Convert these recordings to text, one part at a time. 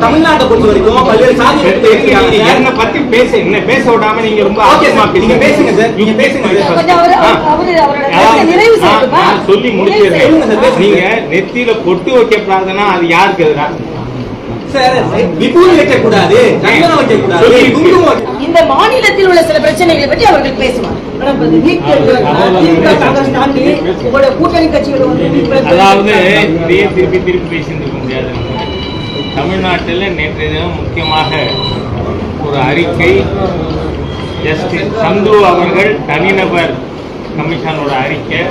தமிழ்நாட்டை பொறுத்த வரைக்கும் பல்வேறு சாதி நீங்க என்னை பத்தி பேச என்ன பேச விடாம நீங்க ரொம்ப நீங்க பேசுங்க சார் நீங்க பேசுங்க. சொல்லி பேசுங்க. நீங்க நெத்தியில பொட்டு வைக்கப்படாதுன்னா அது யாருக்கு எதிரா? இந்த மாநிலத்தில் உள்ள சில பிரச்சனைகளை பற்றி அவர்கள் பேசுவார். கூட்டணி கட்சிகள் அதாவது திருப்பி திருப்பி முடியாது. தமிழ்நாட்டில் நேற்றைய தினம் முக்கியமாக ஒரு அறிக்கை ஜஸ்டிஸ் சந்துரு அவர்கள் தனிநபர் கமிஷனோட அறிக்கை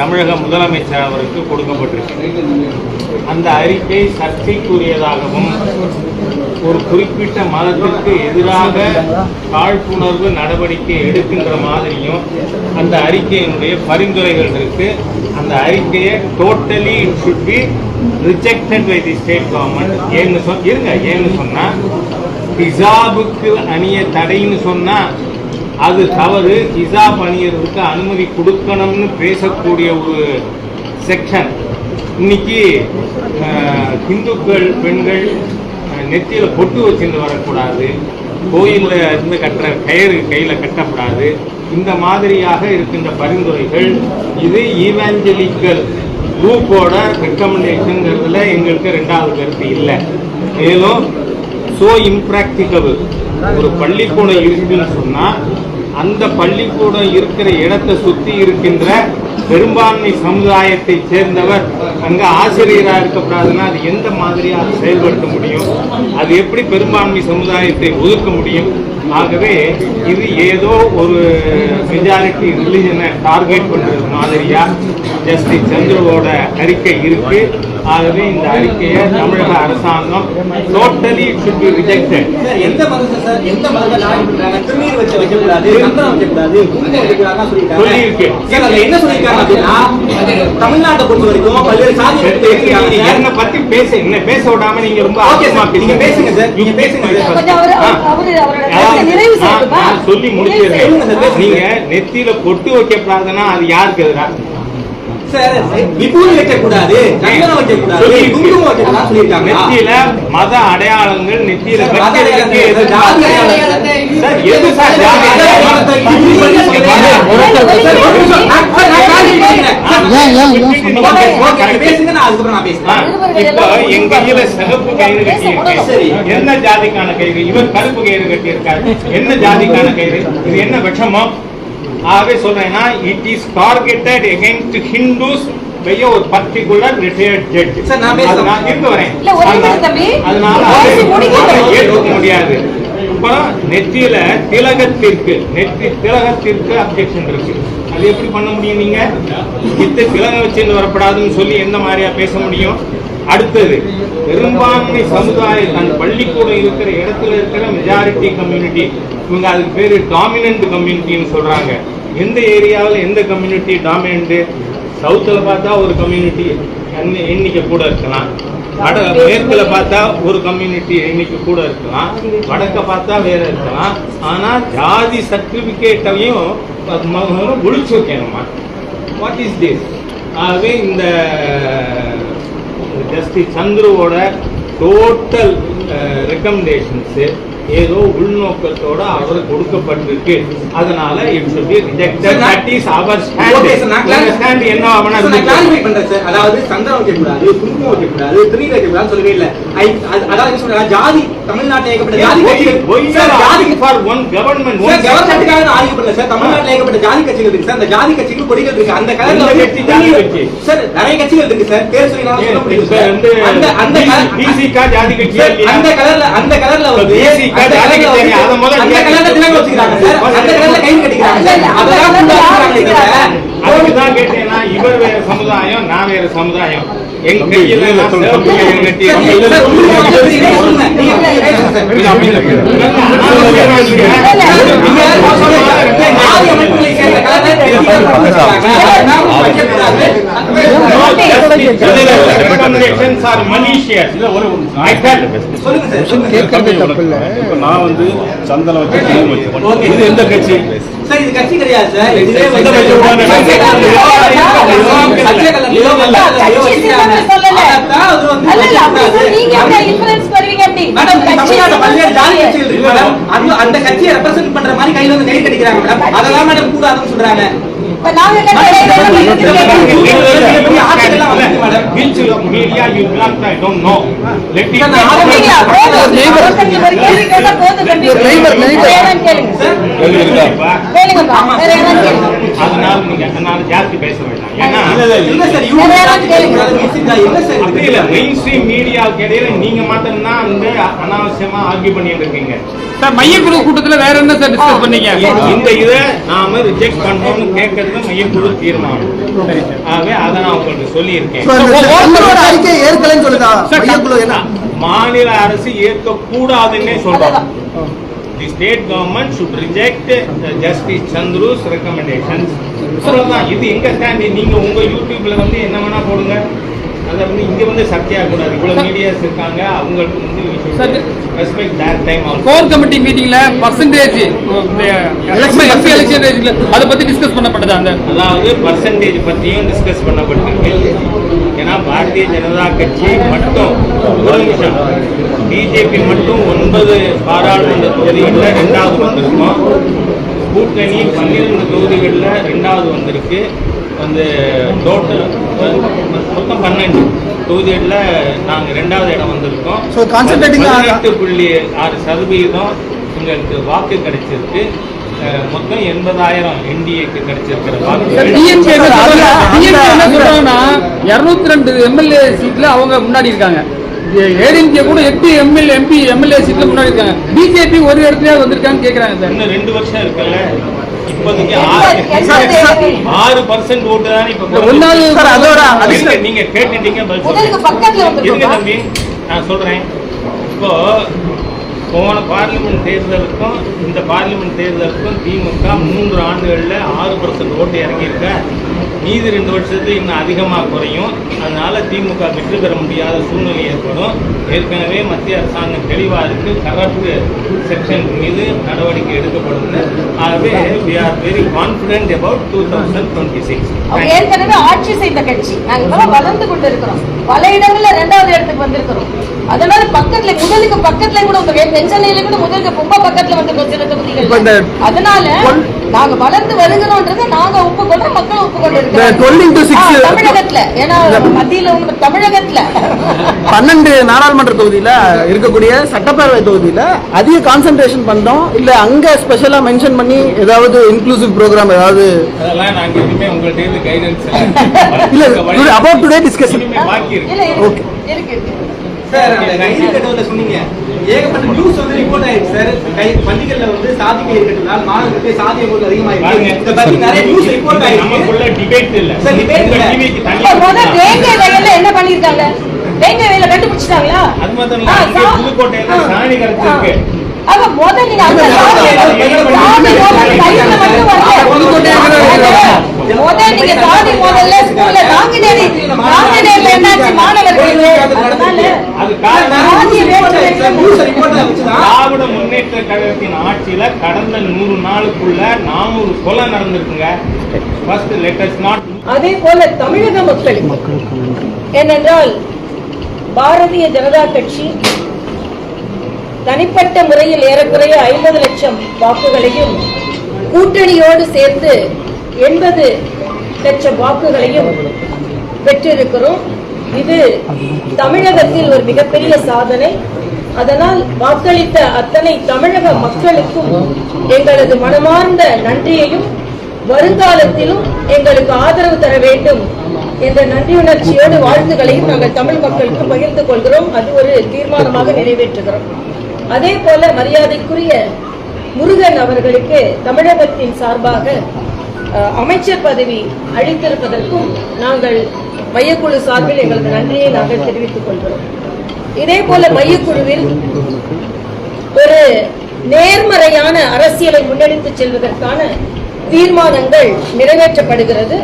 தமிழக முதலமைச்சர் அவருக்கு கொடுக்கப்பட்டிருக்கு. அந்த அறிக்கை சர்ச்சைக்குரியதாகவும் ஒரு குறிப்பிட்ட மதத்திற்கு எதிராக காழ்ப்புணர்வு நடவடிக்கை எடுக்கின்ற மாதிரியும் அந்த அறிக்கையினுடைய பரிந்துரைகள் இருக்கு. அந்த அறிக்கையை totally it should be rejected by the state government ஏன்னு சொல் இருங்க ஏன்னு சொன்னா ஹிசாபுக்கு அணிய தடைன்னு சொன்னா அது தவறு. ஹிசாப் அணியறதுக்கு அனுமதி கொடுக்கணும்னு பேசக்கூடிய ஒரு செக்ஷன் இன்னைக்கு இந்துக்கள் பெண்கள் நெத்தியில் பொட்டு வச்சுட்டு வரக்கூடாது. கோயிலில் இருந்து கட்டுற கயிறு கையில் கட்டக்கூடாது. இந்த மாதிரியாக இருக்கின்ற பரிந்துரைகள் இது ஈவாஞ்சலிக்கல் குரூப்போட ரெக்கமெண்டேஷனுங்கிறதுல எங்களுக்கு ரெண்டாவது கருத்து இல்லை. மேலும் ஸோ இம்ப்ராக்டிகபிள் ஒரு பள்ளிக்கூடம் இருக்குன்னு சொன்னால் அந்த பள்ளிக்கூடம் இருக்கிற இடத்தை சுற்றி இருக்கின்ற பெரும்பான்மை சமுதாயத்தை சேர்ந்தவர் அங்கே ஆசிரியராக இருக்கக்கூடாதுன்னா அது எந்த மாதிரியாக செயல்படுத்த முடியும்? அது எப்படி பெரும்பான்மை சமுதாயத்தை ஒதுக்க முடியும்? ஆகவே இது ஏதோ ஒரு மெஜாரிட்டி ரிலிஜனை டார்கெட் பண்ணுறது மாதிரியாக ஜஸ்டிஸ் சந்திரவோட அறிக்கை இருக்கு. ஆகவே இந்த அறிக்கையை தமிழக அரசாங்கம் டோட்டலி be rejected. சார் எந்த மதத்தை சார்? எந்த மதத்தை லாபம் பண்றாங்க திருநீர் வச்சு வைக்கக்கூடாது சந்தனம் வைக்கக்கூடாது குங்குமம் வைக்கக்கூடாதுன்னு சொல்லியிருக்காங்க. சொல்லியிருக்கு. சார் அதுல என்ன சொல்லியிருக்காங்க அப்படின்னா தமிழ்நாட்டை பொறுத்த வரைக்கும் பல்வேறு சாதி என்னை பத்தி பேச என்ன பேச விடாம நீங்க ரொம்ப சார். நீங்க பேசுங்க சார். நீங்க பேசுங்க. சொல்லி பேசுங்க. நீங்க நெத்தியில பொட்டு வைக்கப்படாதுன்னா அது யாருக்கு எதிரா? மத அடையாளங்கள் நெத்தியில காது சிகப்பு கயிறு கட்டி என்ன ஜாதிக்கான கயிறு இவர் கருப்பு கயிறு கட்டி இருக்காரு என்ன ஜாதிக்கான கயிறு இது என்ன விஷமம் ஆகவே சொல்றேன்னா it is targeted against Hindus by ஒரு பர்டிகுலர் ரிட்டையர்ட் ஜட்ஜ் சார், நான் இருக்க வரேன். இல்ல, ஒரே நிமிஷம் தம்பி. அதனால ஏற்றுக்க முடியாது. அப்புறம் நெத்தியில திலகத்திற்கு நெத்தி திலகத்திற்கு அப்ஜெக்ஷன் இருக்கு. அது எப்படி பண்ண முடியும் நீங்க? இத்த திலகம் வச்சுட்டு வரப்படாதுன்னு சொல்லி எந்த மாதிரியா பேச முடியும்? அடுத்தது பெரும்பான்மை சமுதாயம் அந்த பள்ளிக்கூடம் இருக்கிற இடத்துல இருக்கிற மெஜாரிட்டி கம்யூனிட்டி இவங்க அதுக்கு பேரு டாமினன்ட் கம்யூனிட்டின்னு சொல்றாங்க. எந்த ஏரியாவில் எந்த கம்யூனிட்டி டாமினன்ட் சவுத்தில் பார்த்தா ஒரு கம்யூனிட்டி எண்ணிக்கை கூட இருக்கலாம். வட மேற்குல பார்த்தா ஒரு கம்யூனிட்டி எண்ணிக்கை கூட இருக்கலாம். வடக்க பார்த்தா வேற இருக்கலாம். ஆனால் ஜாதி சர்டிஃபிகேட்டையும் ஒழிச்சு வைக்கணுமா? வாட் இஸ் திஸ் ஆகவே இந்த ஜஸ்டிஸ் சந்துருவோட டோட்டல் ரெக்கமெண்டேஷன்ஸு ஏதோ உள்நோக்கத்தோட அவருக்கு கொடுக்கப்பட்டிருக்கு. அதனால இட் ஓகே சார், நான் என்ன நான் பண்றேன் சார். அதாவது சந்தனம் வைக்கக்கூடாது குங்குமம் வைக்கக்கூடாது திருநீர் வைக்கக்கூடாதுன்னு சொல்லவே இல்லை. அதாவது ஜாதி தமிழ்நாட்டில் ஏகப்பட்ட ஜாதி கட்சிகள் சார், ஜாதி one government, one sir, section? கவர்மெண்ட்டுக்காக நான் ஆர்கியூ பண்ணல சார் தமிழ்நாட்டில் ஏகப்பட்ட ஜாதி கட்சிகள் இருக்கு சார் அந்த ஜாதி கட்சிகள் கொடிகள் இருக்கு. அந்த கலர்ல கட்சி ஜாதி கட்சி? சார் நிறைய கட்சிகள் இருக்கு சார் பேர் சொல்லி அந்த அந்த BC-க்கா ஜாதி இல்லையா? அந்த கலர்ல அந்த கலர்ல வந்து இவர் வேற சமுதாயம் நான் வேற சமுதாயம். கையில கட்டி சார். இல்ல ஒரு கேட்கறது தப்பு இல்ல நான் வந்து சந்தனம் வச்சு. இது எந்த கட்சி சார் இது கட்சி கிடையாது சார் இதுவே வந்து அந்த கட்சியை ரெப்ரசென்ட் பண்ற மாதிரி கையில வந்து கை கட்டிக்கிறாங்க மேடம் அதெல்லாம் மேடம் கூடாதுன்னு சொல்றாங்க இப்ப நாங்க கேட்டா போதும். கேளுங்க. அதனால நீங்க அதனால ஜாஸ்தி பேச வேண்டாம். ஏன்னா இல்ல தான் மெயின் ஸ்ட்ரீம் மீடியாவுக்கு இடையில நீங்க மாத்திரம்தான் வந்து அனாவசியமா ஆர்கியூ பண்ணிட்டு இருக்கீங்க சார் மையக்குழு கூட்டத்துல வேற என்ன சார் டிஸ்கஸ் பண்ணீங்க? இந்த இதை நாம ரிஜெக்ட் பண்றோம்னு கேட்கறது மையக்குழு தீர்மானம். ஆகவே அதை நான் உங்களுக்கு சொல்லியிருக்கேன். ஏற்கலன்னு சொல்லுதா? மாநில அரசு ஏற்க கூடாதுன்னே சொல்றோம் the state government should reject Justice Chandru's recommendations அவ்வளவுதான் இது எங்க ஸ்டாண்ட் நீங்க உங்க யூடியூப்ல வந்து என்ன வேணா போடுங்க. அதை வந்து இங்க வந்து சர்ச்சையா கூடாது. இவ்வளவு மீடியாஸ் இருக்காங்க. அவங்களுக்கு வந்து respect that time core committee மீட்டிங்ல பர்சன்டேஜ் எம்பி எலெக்ஷன் அதை பத்தி டிஸ்கஸ் பண்ணப்பட்டது அந்த? அதாவது பர்சன்டேஜ் பத்தியும் டிஸ்கஸ் பண்ணப்பட்டிருக்கு. ஏன்னா பாரதிய ஜனதா கட்சி மட்டும் ஒரு நிமிஷம். பிஜேபி மட்டும் ஒன்பது பாராளுமன்ற தொகுதிகளில் ரெண்டாவது வந்திருக்கோம். கூட்டணி பன்னிரெண்டு தொகுதிகளில் ரெண்டாவது வந்திருக்கு. வந்து டோட்டல் மொத்தம் பன்னெண்டு. தொகுதிகளில் நாங்கள் ரெண்டாவது இடம் வந்திருக்கோம். Concentrating on- பதினெட்டு புள்ளி ஆறு சதவீதம் உங்களுக்கு வாக்கு கிடைச்சிருக்கு. மொத்தம் எண்பதாயிரம் என்டிஏக்கு கிடைச்சிருக்கிற வாக்கு. இருநூத்தி ரெண்டு எம்எல்ஏ சீட்ல அவங்க முன்னாடி இருக்காங்க. ஏடிஎம்கே கூட எட்டு எம்எல்ஏ எம்பி எம்எல்ஏ சீட்ல முன்னாடி இருக்காங்க. பிஜேபி ஒரு இடத்துலயே வந்திருக்காங்கன்னு கேக்குறாங்க சார் இன்னும் ரெண்டு வருஷம் இருக்குல்ல? ஆறு பர்சன்ட் ஓட்டு தான் இப்ப நீங்க கேட்டுட்டீங்க நான் சொல்றேன். இப்போ போன பார்லிமெண்ட் தேர்தலுக்கும் இந்த பார்லிமெண்ட் தேர்தலுக்கும் திமுக மூன்று ஆண்டுகள்ல ஆறு பர்சன்ட் ஓட்டு இறங்கியிருக்க. மீதி ரெண்டு வருஷத்துக்கு இன்னும் அதிகமாக குறையும். அதனால திமுக வெற்றி பெற முடியாத சூழ்நிலை ஏற்படும். ஏற்கனவே மத்திய அரசாங்கம் தெளிவாக இருக்கு. கரப்ட் செக்ஷன் மீது நடவடிக்கை எடுக்கப்படும் ஆகவே we are very confident about two thousand twenty six ஏற்கனவே ஆட்சி செய்த கட்சி. நாங்கள் வளர்ந்து கொண்டு இருக்கிறோம் பல இடங்களில் ரெண்டாவது இடத்துக்கு வந்திருக்கிறோம். அதனால பக்கத்துல முதலுக்கு பக்கத்துல கூட உங்க தென் சென்னையில கூட முதலுக்கு ரொம்ப பக்கத்துல சில தொகுதிகள். அதனால நாங்க வளர்ந்து வருகிறோன்றதை நாங்க ஒப்புக்கொண்டோம் மக்கள் ஒப்புக்கொண்டு இந்த 12 into six- இருக்கிறோம் தமிழகத்துல. ஏன்னா மத்தியில தமிழகத்துல. பன்னெண்டு நாடாளுமன்ற தொகுதியில இருக்கக்கூடிய சட்டப்பேரவை தொகுதியில அதிக கான்சென்ட்ரேஷன் பண்றோம். இல்ல அங்க ஸ்பெஷலா மென்ஷன் பண்ணி ஏதாவது இன்க்ளூசிவ் ப்ரோக்ராம் ஏதாவது? இல்ல, today- about today discussion. Sir அந்த கயிறு கட்டுவதுல சொன்னீங்க. ஏகப்பட்ட நியூஸ் வந்து ரிப்போர்ட் ஆயிடுச்சு சார். கை பள்ளிகள்ல வந்து சாதி கயிறு கட்டுறதால் மாணவர்களுக்கு சாதிய பொருள் அதிகமாயிருக்கு. இதை பத்தி நிறைய நியூஸ் ரிப்போர்ட் ஆயிருக்கு நமக்குள்ள டிபேட் இல்ல. சார், உங்க இல்ல. தேங்காய் வயல்ல என்ன பண்ணிருக்காங்க? தேங்காய் வயல கண்டுபிடிச்சிட்டாங்களா? அது மாத்திரம் இல்ல. புதுக்கோட்டையில. சாணி கரைச்சிருக்கு. ஆக முத நீங்க அந்த சாதி சாதி மோதல் கையில மட்டும் வரல. முத நீங்க சாதி மோதல்ல ஸ்கூல்ல நாங்குநேரி நாங்குநேரில என்னாச்சு? மாணவர்களுக்கு அதனால அது காரணம் சாதிய வேற்றுமை நியூஸ் ரிப்போர்ட் வச்சுதான் திராவிட முன்னேற்ற கழகத்தின் ஆட்சியில கடந்த நூறு நாளுக்குள்ள நானூறு கொலை நடந்திருக்குங்க. ஃபர்ஸ்ட் லெட்டர்ஸ் நாட் அதே போல தமிழக மக்களுக்கு ஏனென்றால் பாரதிய ஜனதா கட்சி தனிப்பட்ட முறையில் ஏறக்குறைய ஐம்பது லட்சம் வாக்குகளையும் கூட்டணியோடு சேர்த்து எண்பது லட்சம் வாக்குகளையும் பெற்றிருக்கிறோம். இது தமிழகத்தில் ஒரு மிகப்பெரிய சாதனை. அதனால் வாக்களித்த அத்தனை தமிழக மக்களுக்கும் எங்களது மனமார்ந்த நன்றியையும் வருங்காலத்திலும் எங்களுக்கு ஆதரவு தர வேண்டும் என்ற நன்றியுணர்ச்சியோடு வாழ்த்துக்களையும் நாங்கள் தமிழ் மக்களுக்கு பகிர்ந்து கொள்கிறோம். அது ஒரு தீர்மானமாக நிறைவேற்றுகிறோம். அதே போல மரியாதைக்குரிய முருகன் அவர்களுக்கு தமிழகத்தின் சார்பாக அமைச்சர் பதவி அளித்திருப்பதற்கும் நாங்கள் மையக்குழு சார்பில் எங்களுக்கு நன்றியை நாங்கள் தெரிவித்துக் கொள்கிறோம். இதே போல மையக்குழுவில் ஒரு நேர்மறையான அரசியலை முன்னெடுத்துச் செல்வதற்கான தீர்மானங்கள் நிறைவேற்றப்படுகிறது.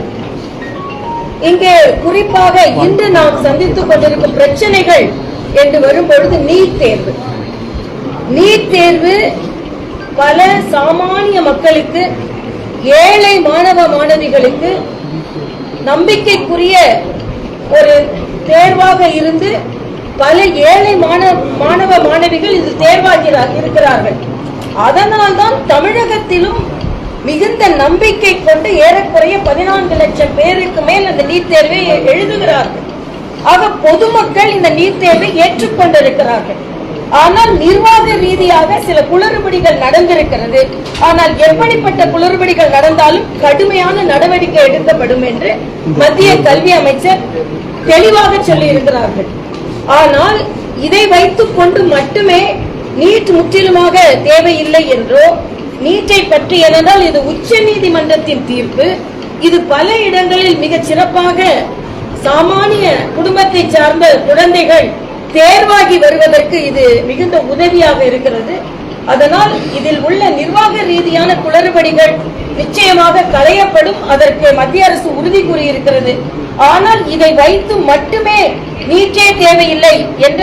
இங்கே குறிப்பாக இன்று நாம் சந்தித்துக் கொண்டிருக்கும் பிரச்சனைகள் என்று வரும்பொழுது நீட் தேர்வு. நீட் தேர்வு பல சாமானிய மக்களுக்கு ஏழை மாணவ மாணவிகளுக்கு நம்பிக்கைக்குரிய ஒரு தேர்வாக இருந்து பல ஏழை மாணவ மாணவ மாணவிகள் இது தேர்வாகிறார் இருக்கிறார்கள். அதனால்தான் தமிழகத்திலும் மிகுந்த நம்பிக்கை கொண்டு ஏறக்குறைய பதினான்கு லட்சம் பேருக்கு மேல் அந்த நீட் தேர்வை எழுதுகிறார்கள். ஆக பொதுமக்கள் இந்த நீட் தேர்வை ஏற்றுக்கொண்டிருக்கிறார்கள். ஆனால் நிர்வாக ரீதியாக சில குளறுபடிகள் நடந்திருக்கிறது. ஆனால் எப்படிப்பட்ட குளறுபடிகள் நடந்தாலும் கடுமையான நடவடிக்கை எடுக்கப்படும் என்று மத்திய கல்வி அமைச்சர் தெளிவாக சொல்லி இருக்கிறார்கள் ஆனால் இதை வைத்துக் கொண்டு மட்டுமே நீட் முற்றிலுமாக தேவையில்லை என்றோ நீட்டை பற்றி ஏனென்றால் இது உச்ச நீதிமன்றத்தின் தீர்ப்பு இது பல இடங்களில் மிக சிறப்பாக சாமானிய குடும்பத்தை சார்ந்த குழந்தைகள் தேர்வாகி வருவதற்கு இது மிகுந்த உதவியாக இருக்கிறது. அதனால் இதில் உள்ள நிர்வாக ரீதியான குளறுபடிகள் நிச்சயமாக களையப்படும். அதற்கு மத்திய அரசு உறுதி கூறியிருக்கிறது. ஆனால் இதை வைத்து மட்டுமே நீச்சே தேவையில்லை என்ற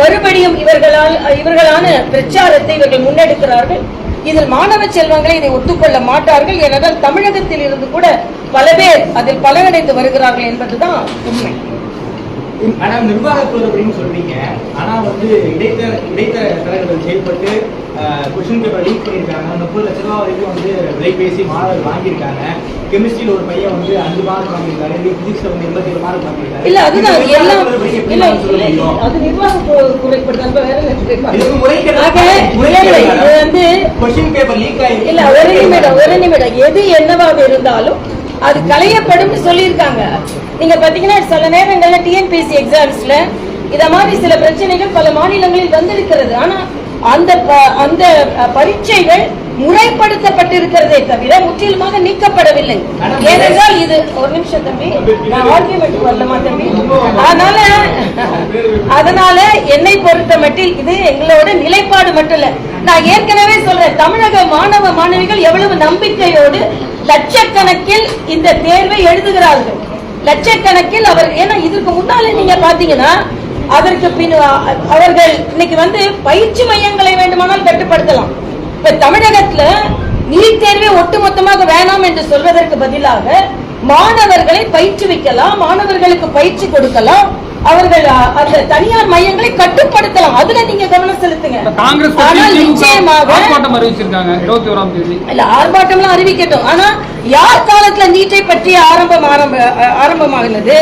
மறுபடியும் இவர்களால் இவர்களான பிரச்சாரத்தை இவர்கள் முன்னெடுக்கிறார்கள். இதில் மாணவ செல்வங்களை இதை ஒத்துக்கொள்ள மாட்டார்கள். ஏனென்றால் தமிழகத்தில் இருந்து கூட பல பேர் அதில் பலனடைந்து வருகிறார்கள் என்பதுதான் உண்மை. ஆனா நிர்வாக குளறுபடின்னு சொல்றீங்க. ஆனா வந்து இடைத்தர இடைத்தர தரகர்கள் செயல்பட்டு கொஸ்டின் பேப்பர் லீக் பண்ணியிருக்காங்க. முப்பது லட்ச ரூபா வரைக்கும் வந்து விலை பேசி மாணவர்கள் வாங்கியிருக்காங்க. கெமிஸ்ட்ரியில் ஒரு பையன் வந்து அஞ்சு மார்க் வாங்கியிருக்காரு. பிசிக்ஸ்ல வந்து எண்பத்தி ஏழு மார்க் வாங்கியிருக்காரு. இல்ல அதுதான் எல்லாம் இல்ல இல்ல? அது நிர்வாக கு- குறைபாடு தான். வேற இல்லை, மேடம். வந்து கொஸ்டின் பேப்பர் லீக் ஆயிருக்கு. இல்ல ஒரு நிமிடம் ஒரு நிமிடம். எது என்னவாக இருந்தாலும் அது களையப்படும் சொல்லியிருக்காங்க. நீங்க பாத்தீங்கன்னா சில நேரங்கள்ல டிஎன்பிஎஸ்சி எக்ஸாம்ஸ்ல இத மாதிரி சில பிரச்சனைகள் பல மாநிலங்களில் வந்திருக்கிறது. ஆனா அந்த அந்த பரீட்சைகள் முறைப்படுத்தப்பட்டிருக்கிறதே தவிர முற்றிலுமாக நீக்கப்படவில்லை. ஏனென்றால் இது ஒரு நிமிஷம் தம்பி. நான் ஆர்கியூமெண்ட் வரலமா தம்பி? அதனால அதனால என்னை பொறுத்த மட்டில் இது எங்களோட நிலைப்பாடு மட்டும் இல்ல. நான் ஏற்கனவே சொல்றேன் தமிழக மாணவ மாணவிகள் எவ்வளவு நம்பிக்கையோடு லட்சக்கணக்கில் இந்த தேர்வை எழுதுகிறார்கள். லட்சக்கணக்கில் அவர் ஏன்னா இதுக்கு முன்னாலே நீங்க பாத்தீங்கன்னா அதற்கு பின் அவர்கள் இன்னைக்கு வந்து பயிற்சி மையங்களை வேண்டுமானால் கட்டுப்படுத்தலாம். இப்ப தமிழகத்துல நீட் தேர்வே ஒட்டுமொத்தமாக வேணாம் என்று சொல்வதற்கு பதிலாக மாணவர்களை பயிற்றுவிக்கலாம் மாணவர்களுக்கு பயிற்சி கொடுக்கலாம் அவர்கள் அந்த தனியார் மையங்களை கட்டுப்படுத்தலாம். அதுல நீங்க கவனம் செலுத்துங்க. காங்கிரஸ் ஆனால் நிச்சயமாக ஆர்ப்பாட்டம் அறிவிச்சிருக்காங்க இருபத்தி ஓராம் தேதி. இல்ல ஆர்ப்பாட்டம்லாம் அறிவிக்கட்டும். ஆனா யார் காலத்துல நீட்டை பற்றி ஆரம்பம் ஆரம்ப ஆரம்பமாகினது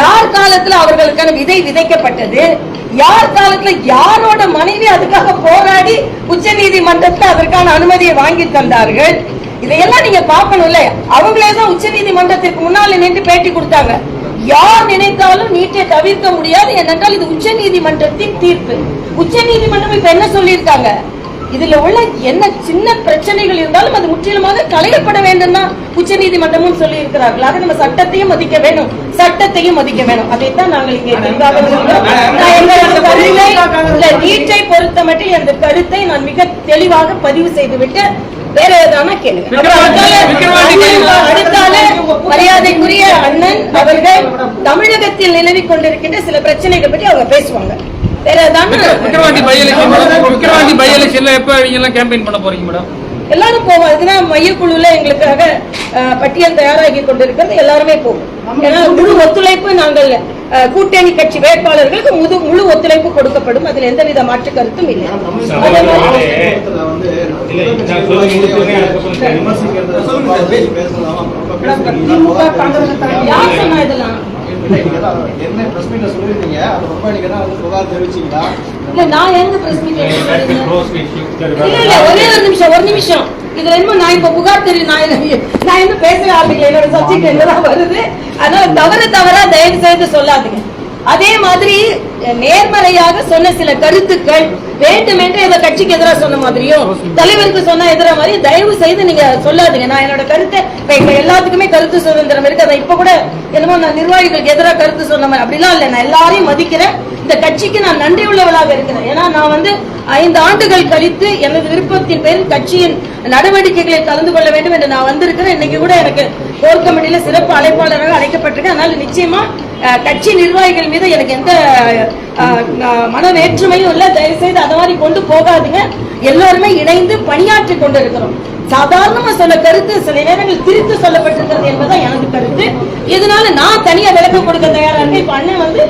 யார் காலத்துல அவர்களுக்கான விதை விதைக்கப்பட்டது? யார் காலத்துல யாரோட மனைவி அதுக்காக போராடி உச்ச நீதிமன்றத்துல அதற்கான அனுமதியை வாங்கி தந்தார்கள்? இதையெல்லாம் நீங்க பார்க்கணும்ல? அவங்களே தான் உச்ச நீதிமன்றத்திற்கு முன்னால நின்று பேட்டி கொடுத்தாங்க. யார் நினைத்தாலும் நீட்டை தவிர்க்க முடியாது ஏனென்றால் இது உச்ச நீதிமன்றத்தின் தீர்ப்பு. உச்ச நீதிமன்றம் இப்ப என்ன சொல்லியிருக்காங்க? இதுல உள்ள என்ன சின்ன பிரச்சனைகள் இருந்தாலும் அது முற்றிலுமாக களையப்பட வேண்டும் தான் உச்ச நீதிமன்றமும் சொல்லி இருக்கிறார்கள் ஆக நம்ம சட்டத்தையும் மதிக்க வேணும் சட்டத்தையும் மதிக்க வேணும் அதைத்தான் நாங்கள் இங்கே நீட்டை பொறுத்த மட்டும் அந்த கருத்தை நான் மிக தெளிவாக பதிவு செய்து விட்டு வேற ஏதானா கேளுங்க. அடுத்தால மரியாதைக்குரிய அண்ணன் அவர்கள் தமிழகத்தில் நிலவிக் கொண்டிருக்கின்ற சில பிரச்சனைகள் பற்றி அவங்க பேசுவாங்க. வேற ஏதானா Vikravandi by election Vikravandi by எலெக்ஷன்ல எப்ப நீங்க எல்லாம் கேம்பெயின் பண்ண போறீங்க மேடம் எல்லாரும் போவோம். அதுதான் மையக்குழுல எங்களுக்காக பட்டியல் தயாராகி கொண்டிருக்கிறது. எல்லாருமே போவோம். ஏன்னா முழு ஒத்துழைப்பு நாங்கள் கூட்டணி கட்சி வேட்பாளர்களுக்கு முழு முழு ஒத்துழைப்பு கொடுக்கப்படும். அதில் எந்தவித மாற்று கருத்தும் இல்லை. என்ன பிரஸ் மீட்ல சொல்லிருந்தீங்க அது ரொம்ப நீங்க தான் வந்து புகார் தெரிவிச்சீங்களா? இல்ல நான் எங்க பிரஸ் இல்ல இல்ல ஒரே ஒரு நிமிஷம் ஒரு நிமிஷம். இதுல என்னமோ நான் இப்ப புகார் தெரியும் நான் என்ன- நான் என்ன பேசவே ஆரம்பிக்கல. என்னோட சப்ஜெக்ட் என்னதான் வருது? அதனால தவறு தவறா தயவு செய்து சொல்லாதீங்க. அதே மாதிரி நேர்மறையாக சொன்ன சில கருத்துக்கள் வேண்டுமென்று ஏதோ கட்சிக்கு எதிராக சொன்ன மாதிரியும் தலைவருக்கு சொன்ன எதிராக மாதிரி தயவு செய்து நீங்க சொல்லாதீங்க. நான் என்னோட கருத்தை இப்ப எல்லாத்துக்குமே கருத்து சுதந்திரம் இருக்கு. அதை இப்ப கூட என்னமோ நான் நிர்வாகிகளுக்கு எதிராக கருத்து சொன்ன மாதிரி அப்படிலாம் இல்ல. நான் எல்லாரையும் மதிக்கிறேன். இந்த கட்சிக்கு நான் நன்றி உள்ளவளாக இருக்கிறேன். ஏன்னா நான் வந்து ஐந்து ஆண்டுகள் கழித்து எனது விருப்பத்தின் பேரில் கட்சியின் நடவடிக்கைகளை கலந்து கொள்ள வேண்டும் என்று நான் வந்திருக்கிறேன். இன்னைக்கு கூட எனக்கு கோர் கமிட்டியில சிறப்பு அழைப்பாளராக அழைக்கப்பட்டிருக்கேன். அதனால நிச்சயமா கட்சி நிர்வாகிகள் மீது எனக்கு எந்த அஹ், மன வேற்றுமையும் இல்ல. தயவு செய்து அந்த மாதிரி கொண்டு போகாதீங்க. எல்லோருமே இணைந்து பணியாற்றி கொண்டிருக்கிறோம். சாதாரணமா சொல்ல கருத்து சில நேரங்கள் திரித்து சொல்லப்பட்டிருக்கிறது என்பதுதான் எனக்கு கருத்து. இதனால நான் தனியா விளக்கம் கொடுக்க தயாரா இருக்கேன். இப்ப அண்ணன் வந்து